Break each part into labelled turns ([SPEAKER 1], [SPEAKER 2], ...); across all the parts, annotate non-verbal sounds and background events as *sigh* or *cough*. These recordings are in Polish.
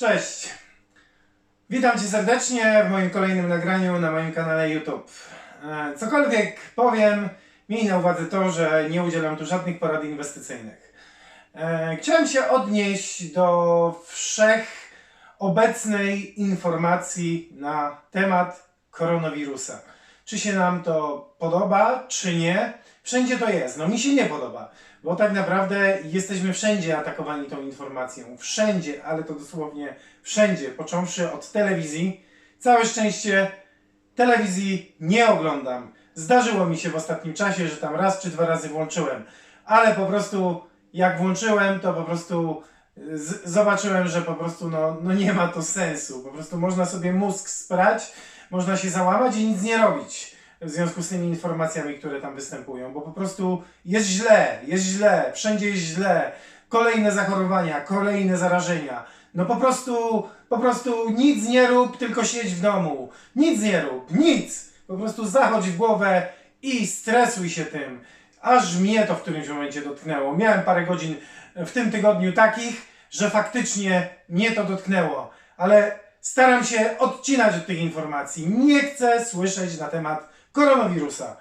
[SPEAKER 1] Cześć! Witam Cię serdecznie w moim kolejnym nagraniu na moim kanale YouTube. E, Cokolwiek powiem, miej na uwadze to, że nie udzielam tu żadnych porad inwestycyjnych. E, Chciałem się odnieść do wszechobecnej informacji na temat koronawirusa. Czy się nam to podoba, czy nie? Wszędzie to jest. No mi się nie podoba, bo tak naprawdę jesteśmy wszędzie atakowani tą informacją. Wszędzie, ale to dosłownie wszędzie, począwszy od telewizji. Całe szczęście telewizji nie oglądam. Zdarzyło mi się w ostatnim czasie, że tam raz czy dwa razy włączyłem, ale po prostu jak włączyłem, to po prostu zobaczyłem, że po prostu no, no nie ma to sensu. Po prostu można sobie mózg sprać, można się załamać i nic nie robić w związku z tymi informacjami, które tam występują, bo po prostu jest źle, jest źle, wszędzie jest źle. Kolejne zachorowania, kolejne zarażenia. No po prostu, po prostu nic nie rób, tylko siedź w domu. Nic nie rób, nic. Po prostu zachodź w głowę i stresuj się tym. Aż mnie to w którymś momencie dotknęło. Miałem parę godzin w tym tygodniu takich, że faktycznie mnie to dotknęło. Ale staram się odcinać od tych informacji. Nie chcę słyszeć na temat koronawirusa.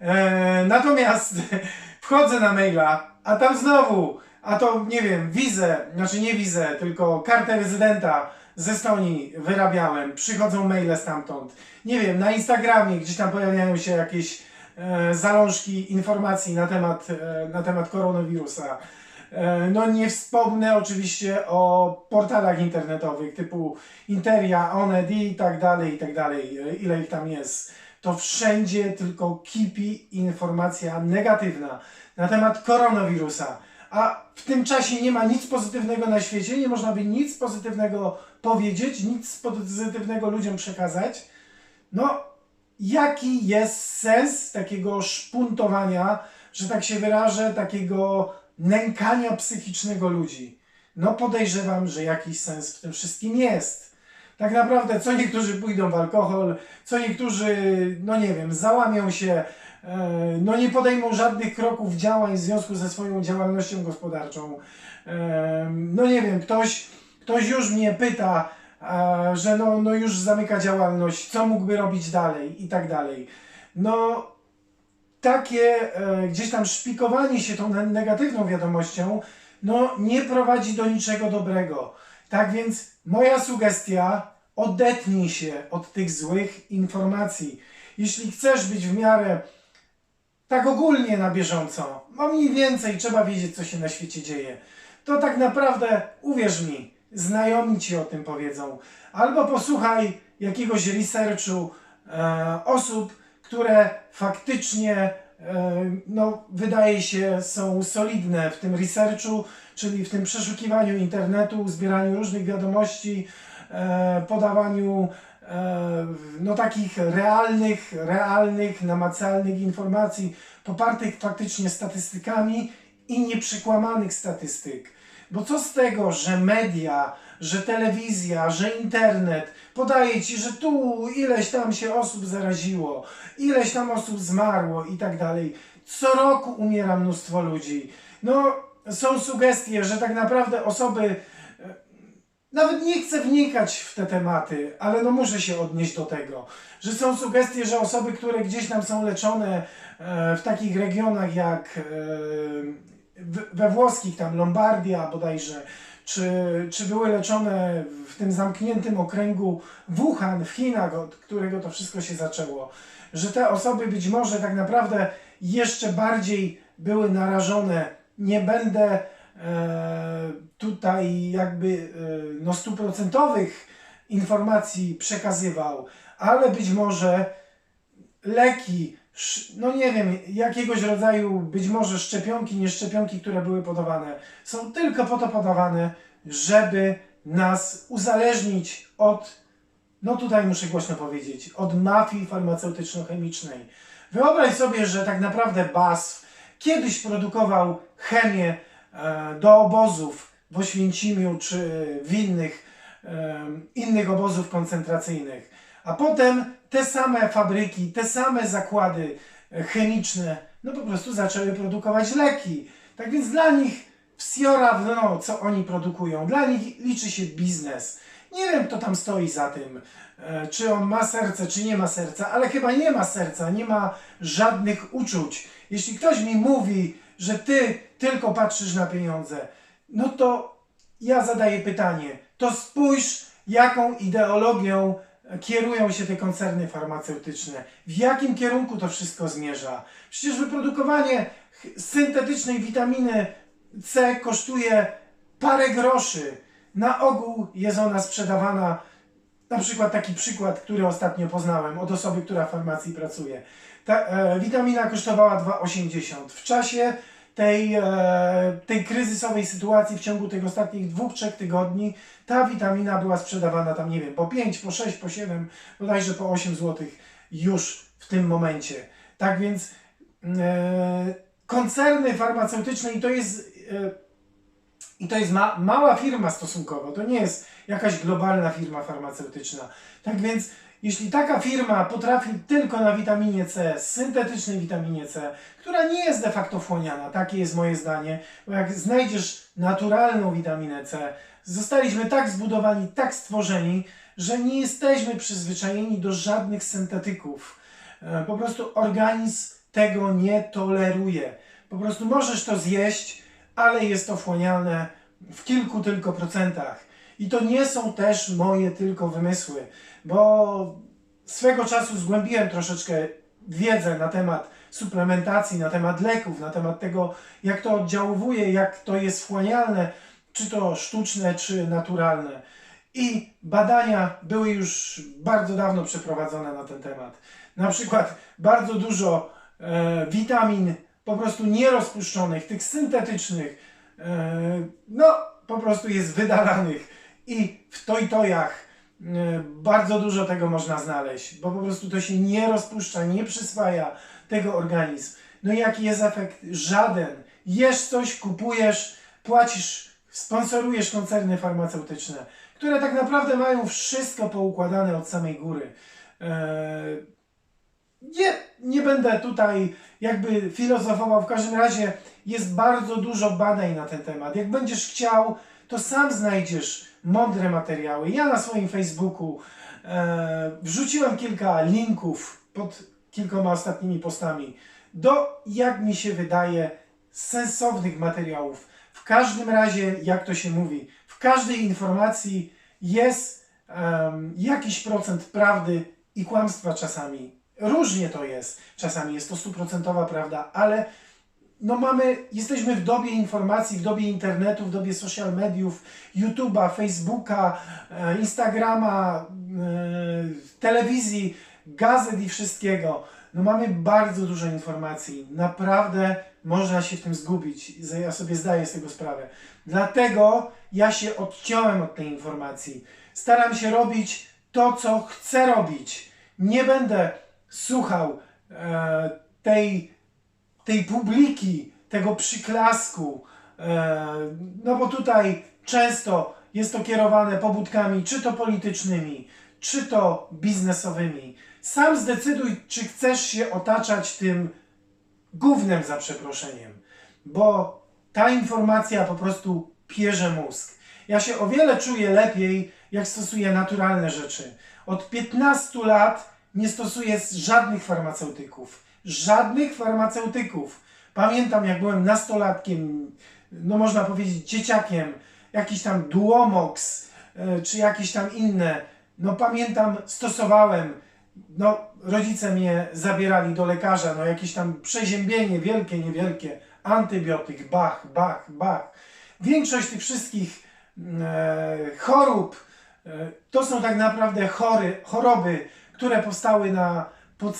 [SPEAKER 1] E, natomiast *laughs* wchodzę na maila, a tam znowu, a to nie wiem, wizę, znaczy nie wizę, tylko kartę rezydenta z Estonii wyrabiałem, przychodzą maile stamtąd. Nie wiem, na Instagramie gdzieś tam pojawiają się jakieś e, zalążki informacji na temat, e, na temat koronawirusa. E, No nie wspomnę oczywiście o portalach internetowych typu Interia, Onet i tak dalej, i tak dalej, e, ile ich tam jest. To wszędzie tylko kipi informacja negatywna na temat koronawirusa. A w tym czasie nie ma nic pozytywnego na świecie, nie można by nic pozytywnego powiedzieć, nic pozytywnego ludziom przekazać. No, jaki jest sens takiego szpuntowania, że tak się wyrażę, takiego nękania psychicznego ludzi? No, podejrzewam, że jakiś sens w tym wszystkim jest. Tak naprawdę, co niektórzy pójdą w alkohol, co niektórzy, no nie wiem, załamią się, e, no nie podejmą żadnych kroków działań w związku ze swoją działalnością gospodarczą. E, No nie wiem, ktoś, ktoś już mnie pyta, że no, no już zamyka działalność, co mógłby robić dalej i tak dalej. No takie e, gdzieś tam szpikowanie się tą ne- negatywną wiadomością, no nie prowadzi do niczego dobrego. Tak więc moja sugestia, odetnij się od tych złych informacji. Jeśli chcesz być w miarę tak ogólnie na bieżąco, no mniej więcej trzeba wiedzieć, co się na świecie dzieje, to tak naprawdę, uwierz mi, znajomi ci o tym powiedzą. Albo posłuchaj jakiegoś researchu e, osób, które faktycznie, e, no, wydaje się, są solidne w tym researchu, czyli w tym przeszukiwaniu internetu, zbieraniu różnych wiadomości, podawaniu e, no, takich realnych, realnych, namacalnych informacji, popartych faktycznie statystykami i nieprzekłamanych statystyk. Bo co z tego, że media, że telewizja, że internet podaje ci, że tu ileś tam się osób zaraziło, ileś tam osób zmarło i tak dalej. Co roku umiera mnóstwo ludzi. No, są sugestie, że tak naprawdę osoby nawet nie chcę wnikać w te tematy, ale no muszę się odnieść do tego, że są sugestie, że osoby, które gdzieś tam są leczone e, w takich regionach jak e, we włoskich, tam Lombardia bodajże, czy, czy były leczone w tym zamkniętym okręgu Wuhan w Chinach, od którego to wszystko się zaczęło, że te osoby być może tak naprawdę jeszcze bardziej były narażone. Nie będę tutaj jakby e, no stuprocentowych informacji przekazywał, ale być może leki, no nie wiem, jakiegoś rodzaju być może szczepionki, nie szczepionki, które były podawane, są tylko po to podawane, żeby nas uzależnić od, no tutaj muszę głośno powiedzieć, od mafii farmaceutyczno-chemicznej. Wyobraź sobie, że tak naprawdę BASF kiedyś produkował chemię e, do obozów w Oświęcimiu czy w innych, em, innych obozów koncentracyjnych. A potem te same fabryki, te same zakłady e, chemiczne, no po prostu zaczęły produkować leki. Tak więc dla nich wsiora w dno, co oni produkują. Dla nich liczy się biznes. Nie wiem, kto tam stoi za tym, e, czy on ma serce, czy nie ma serca, ale chyba nie ma serca, nie ma żadnych uczuć. Jeśli ktoś mi mówi, że ty tylko patrzysz na pieniądze, no to ja zadaję pytanie, to spójrz, jaką ideologią kierują się te koncerny farmaceutyczne. W jakim kierunku to wszystko zmierza? Przecież wyprodukowanie syntetycznej witaminy C kosztuje parę groszy. Na ogół jest ona sprzedawana, na przykład taki przykład, który ostatnio poznałem od osoby, która w farmacji pracuje. Ta e, witamina kosztowała 2,80. W czasie tej, e, tej kryzysowej sytuacji w ciągu tych ostatnich dwóch, trzech tygodni ta witamina była sprzedawana tam, nie wiem, po 5, po 6, po 7, bodajże po 8 zł już w tym momencie. Tak więc e, koncerny farmaceutyczne i to jest e, i to jest ma, mała firma stosunkowo, to nie jest jakaś globalna firma farmaceutyczna. Tak więc, jeśli taka firma potrafi tylko na witaminie C, syntetycznej witaminie C, która nie jest de facto wchłaniana, takie jest moje zdanie, bo jak znajdziesz naturalną witaminę C, zostaliśmy tak zbudowani, tak stworzeni, że nie jesteśmy przyzwyczajeni do żadnych syntetyków. E, Po prostu organizm tego nie toleruje. Po prostu możesz to zjeść, ale jest to wchłaniane w kilku tylko procentach. I to nie są też moje tylko wymysły, bo swego czasu zgłębiłem troszeczkę wiedzę na temat suplementacji, na temat leków, na temat tego, jak to oddziałuje, jak to jest wchłanialne, czy to sztuczne, czy naturalne. I badania były już bardzo dawno przeprowadzone na ten temat. Na przykład bardzo dużo e, witamin po prostu nierozpuszczonych, tych syntetycznych, e, no po prostu jest wydalanych. I w tojtojach e, bardzo dużo tego można znaleźć, bo po prostu to się nie rozpuszcza, nie przyswaja tego organizm. No i jaki jest efekt? Żaden. Jesz coś, kupujesz, płacisz, sponsorujesz koncerny farmaceutyczne, które tak naprawdę mają wszystko poukładane od samej góry. Eee, nie, nie będę tutaj jakby filozofował, w każdym razie jest bardzo dużo badań na ten temat. Jak będziesz chciał, to sam znajdziesz mądre materiały. Ja na swoim Facebooku e, wrzuciłem kilka linków pod kilkoma ostatnimi postami do, jak mi się wydaje, sensownych materiałów. W każdym razie, jak to się mówi, w każdej informacji jest em, jakiś procent prawdy i kłamstwa czasami. Różnie to jest. Czasami jest to stuprocentowa prawda, ale no mamy, jesteśmy w dobie informacji, w dobie internetu, w dobie social mediów, YouTube'a, Facebooka, e, Instagrama, e, telewizji, gazet i wszystkiego. No mamy bardzo dużo informacji. Naprawdę można się w tym zgubić. Ja sobie zdaję z tego sprawę. Dlatego ja się odciąłem od tej informacji. Staram się robić to, co chcę robić. Nie będę słuchał e, tej tej publiki, tego przyklasku, e, no bo tutaj często jest to kierowane pobudkami, czy to politycznymi, czy to biznesowymi. Sam zdecyduj, czy chcesz się otaczać tym gównem za przeproszeniem, bo ta informacja po prostu pierze mózg. Ja się o wiele czuję lepiej, jak stosuję naturalne rzeczy. Od 15 lat nie stosuję żadnych farmaceutyków. Żadnych farmaceutyków. Pamiętam, jak byłem nastolatkiem, no można powiedzieć dzieciakiem, jakiś tam Duomox, e, czy jakieś tam inne. No pamiętam, stosowałem, no rodzice mnie zabierali do lekarza, no jakieś tam przeziębienie wielkie, niewielkie, antybiotyk, bach, bach, bach. Większość tych wszystkich e, chorób e, to są tak naprawdę chory, choroby, które powstały na, pod,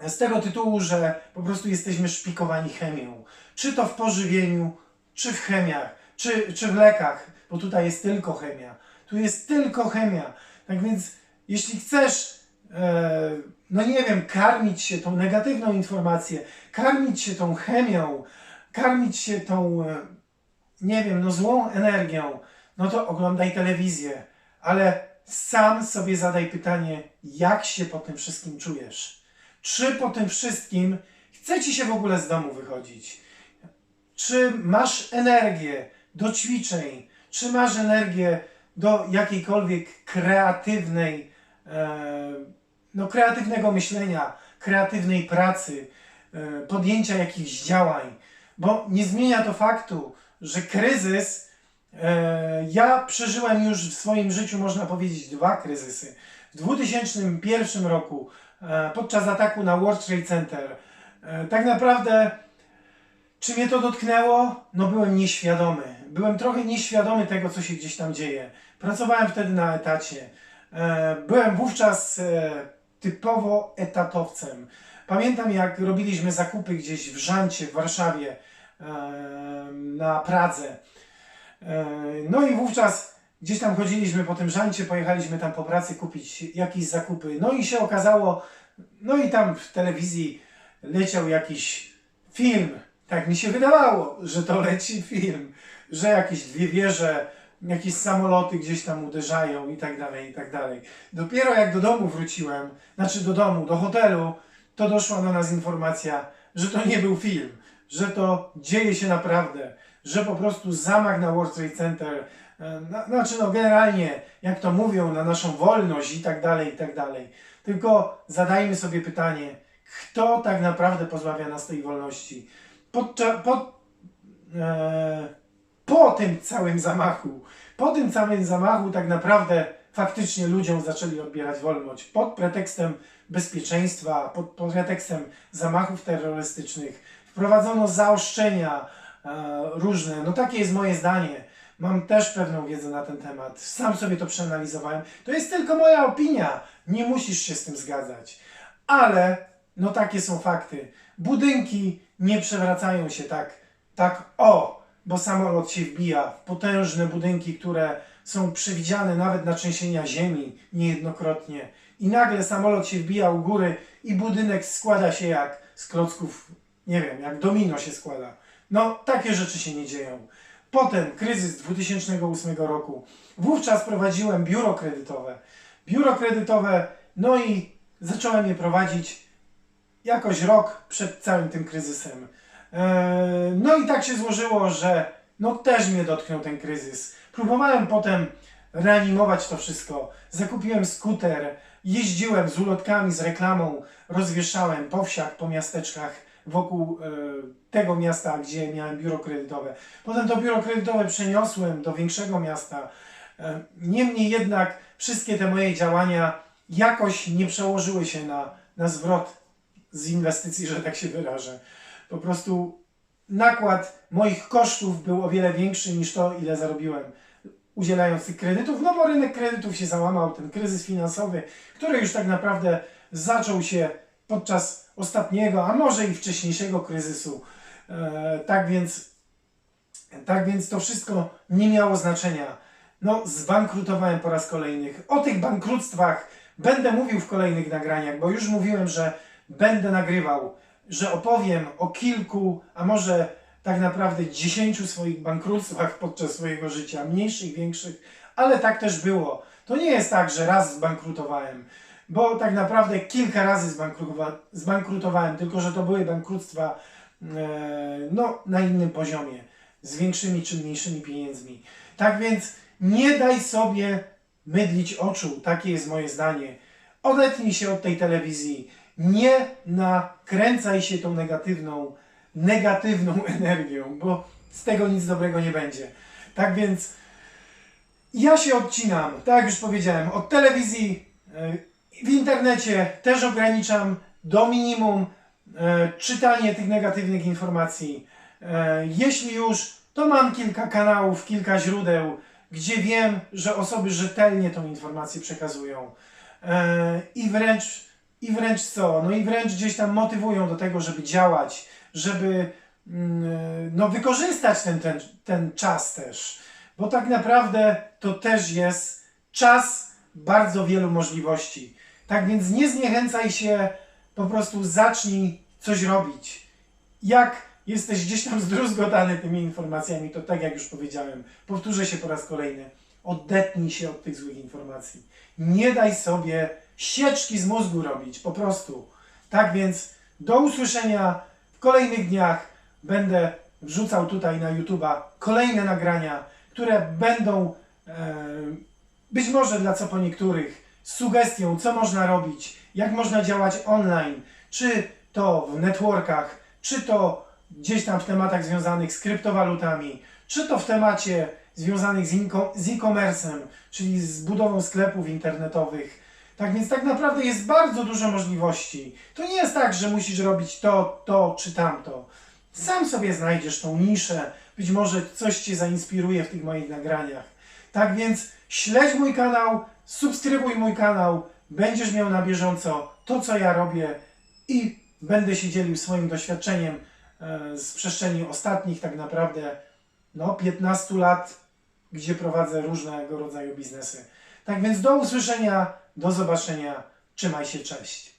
[SPEAKER 1] e, z tego tytułu, że po prostu jesteśmy szpikowani chemią. Czy to w pożywieniu, czy w chemiach, czy, czy w lekach, bo tutaj jest tylko chemia. Tu jest tylko chemia. Tak więc, jeśli chcesz, e, no nie wiem, karmić się tą negatywną informację, karmić się tą chemią, karmić się tą, e, nie wiem, no złą energią, no to oglądaj telewizję, ale sam sobie zadaj pytanie, jak się po tym wszystkim czujesz? Czy po tym wszystkim chce ci się w ogóle z domu wychodzić? czy masz energię do ćwiczeń, czy masz energię do jakiejkolwiek kreatywnej, e, no, kreatywnego myślenia, kreatywnej pracy, e, podjęcia jakichś działań, bo nie zmienia to faktu, że kryzys, ja przeżyłem już w swoim życiu, można powiedzieć, dwa kryzysy. W 2001 roku, e, podczas ataku na World Trade Center, e, tak naprawdę czy mnie to dotknęło? No byłem nieświadomy. Byłem trochę nieświadomy tego, co się gdzieś tam dzieje. Pracowałem wtedy na etacie. E, Byłem wówczas e, typowo etatowcem. Pamiętam, jak robiliśmy zakupy gdzieś w Żancie, w Warszawie, e, na Pradze. E, No i wówczas gdzieś tam chodziliśmy po tym Żancie, pojechaliśmy tam po pracy kupić jakieś zakupy. No i się okazało, no i tam w telewizji leciał jakiś film. Tak mi się wydawało, że to leci film, że jakieś dwie wieże, jakieś samoloty gdzieś tam uderzają i tak dalej, i tak dalej. Dopiero jak do domu wróciłem, znaczy do domu, do hotelu, to doszła do nas informacja, że to nie był film, że to dzieje się naprawdę, że po prostu zamach na World Trade Center, na, znaczy no generalnie, jak to mówią, na naszą wolność i tak dalej, i tak dalej. Tylko zadajmy sobie pytanie, kto tak naprawdę pozbawia nas tej wolności? Pod, e, po tym całym zamachu, po tym całym zamachu tak naprawdę faktycznie ludziom zaczęli odbierać wolność pod pretekstem bezpieczeństwa, pod, pretekstem zamachów terrorystycznych. Wprowadzono zaostrzenia e, różne. No takie jest moje zdanie. Mam też pewną wiedzę na ten temat. Sam sobie to przeanalizowałem. To jest tylko moja opinia. Nie musisz się z tym zgadzać. Ale no takie są fakty. Budynki nie przewracają się tak, tak o, bo samolot się wbija w potężne budynki, które są przewidziane nawet na trzęsienia ziemi niejednokrotnie. I nagle samolot się wbija u góry i budynek składa się jak z klocków, nie wiem, jak domino się składa. No, takie rzeczy się nie dzieją. Potem kryzys 2008 roku. Wówczas prowadziłem biuro kredytowe. Biuro kredytowe, no i zacząłem je prowadzić jakoś rok przed całym tym kryzysem. Eee, No i tak się złożyło, że no też mnie dotknął ten kryzys. Próbowałem potem reanimować to wszystko. Zakupiłem skuter, jeździłem z ulotkami, z reklamą, rozwieszałem po wsiach, po miasteczkach wokół e, tego miasta, gdzie miałem biuro kredytowe. Potem to biuro kredytowe przeniosłem do większego miasta. E, Niemniej jednak wszystkie te moje działania jakoś nie przełożyły się na, na zwrot z inwestycji, że tak się wyrażę. Po prostu nakład moich kosztów był o wiele większy niż to, ile zarobiłem udzielając tych kredytów, no bo rynek kredytów się załamał, ten kryzys finansowy, który już tak naprawdę zaczął się podczas ostatniego, a może i wcześniejszego kryzysu. E, tak więc tak więc to wszystko nie miało znaczenia. No, zbankrutowałem po raz kolejny. O tych bankructwach będę mówił w kolejnych nagraniach, bo już mówiłem, że będę nagrywał, że opowiem o kilku, a może tak naprawdę dziesięciu swoich bankructwach podczas swojego życia, mniejszych, większych, ale tak też było. To nie jest tak, że raz zbankrutowałem, bo tak naprawdę kilka razy zbankrutowa- zbankrutowałem, tylko że to były bankructwa e, no, na innym poziomie, z większymi czy mniejszymi pieniędzmi. Tak więc nie daj sobie mydlić oczu, takie jest moje zdanie. Odetnij się od tej telewizji, nie nakręcaj się tą negatywną, negatywną *laughs* energią, bo z tego nic dobrego nie będzie. Tak więc ja się odcinam, tak jak już powiedziałem, od telewizji, e, w internecie też ograniczam do minimum e, czytanie tych negatywnych informacji. E, Jeśli już, to mam kilka kanałów, kilka źródeł, gdzie wiem, że osoby rzetelnie tą informację przekazują. E, I wręcz, i wręcz co? No i wręcz gdzieś tam motywują do tego, żeby działać, żeby mm, no, wykorzystać ten, ten, ten czas też. Bo tak naprawdę to też jest czas bardzo wielu możliwości. Tak więc nie zniechęcaj się, po prostu zacznij coś robić. Jak jesteś gdzieś tam zdruzgotany tymi informacjami, to tak jak już powiedziałem, powtórzę się po raz kolejny, odetnij się od tych złych informacji. Nie daj sobie sieczki z mózgu robić, po prostu. Tak więc do usłyszenia w kolejnych dniach. Będę wrzucał tutaj na YouTube'a kolejne nagrania, które będą e, być może dla co po niektórych sugestią, co można robić, jak można działać online, czy to w networkach, czy to gdzieś tam w tematach związanych z kryptowalutami, czy to w temacie związanych z z e-commerce'em, czyli z budową sklepów internetowych. Tak więc tak naprawdę jest bardzo dużo możliwości. To nie jest tak, że musisz robić to, to czy tamto. Sam sobie znajdziesz tą niszę, być może coś Cię zainspiruje w tych moich nagraniach. Tak więc śledź mój kanał, subskrybuj mój kanał, będziesz miał na bieżąco to, co ja robię i będę się dzielił swoim doświadczeniem e, z przestrzeni ostatnich tak naprawdę no, 15 lat, gdzie prowadzę różnego rodzaju biznesy. Tak więc do usłyszenia, do zobaczenia, trzymaj się, cześć.